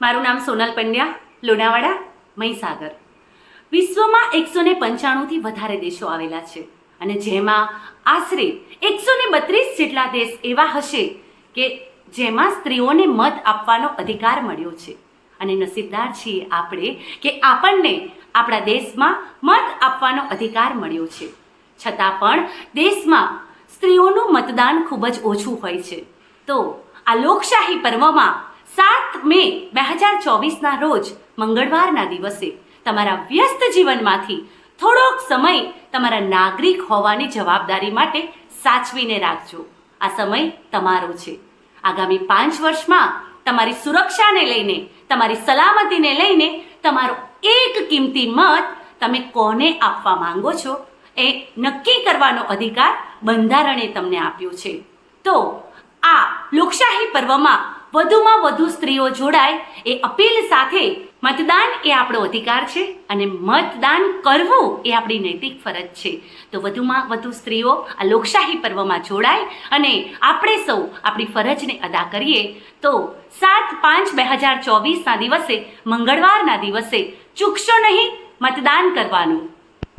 મારું નામ સોનલ પંડ્યા લોનાવાડા મહીસાગર. વિશ્વમાં એકસો ને પંચાણુંથી વધારે દેશો આવેલા છે અને જેમાં આશરે એકસો ને બત્રીસ જેટલા દેશ એવા હશે કે જેમાં સ્ત્રીઓને મત આપવાનો અધિકાર મળ્યો છે. અને નસીબદાર છીએ આપણે કે આપણને આપણા દેશમાં મત આપવાનો અધિકાર મળ્યો છે. છતાં પણ દેશમાં સ્ત્રીઓનું મતદાન ખૂબ જ ઓછું હોય છે. તો આ લોકશાહી પર્વમાં સાત મે બે હજાર ચોવીસના રોજ મંગળવારના દિવસે તમારા વ્યસ્ત જીવનમાંથી થોડોક સમય તમારા નાગરિક હોવાની જવાબદારી માટે સાચવીને રાખજો. આ સમય તમારો છે. આગામી પાંચ વર્ષમાં તમારી સુરક્ષાને લઈને, તમારી સલામતીને લઈને તમારો એક કિંમતી મત તમે કોને આપવા માંગો છો એ નક્કી કરવાનો અધિકાર બંધારણે તમને આપ્યો છે. તો આ લોકશાહી પર્વમાં વધુમાં વધુ સ્ત્રીઓ જોડાય એ અપીલ સાથે મતદાન એ આપણો અધિકાર છે અને મતદાન કરવું એ આપણી નૈતિક ફરજ છે. તો વધુમાં વધુ સ્ત્રીઓ આ લોકશાહી પર્વમાં જોડાય અને આપણે સૌ આપણી ફરજને અદા કરીએ તો સાત પાંચ બે હજાર ચોવીસના દિવસે, મંગળવારના દિવસે ચૂકશો નહીં મતદાન કરવાનું.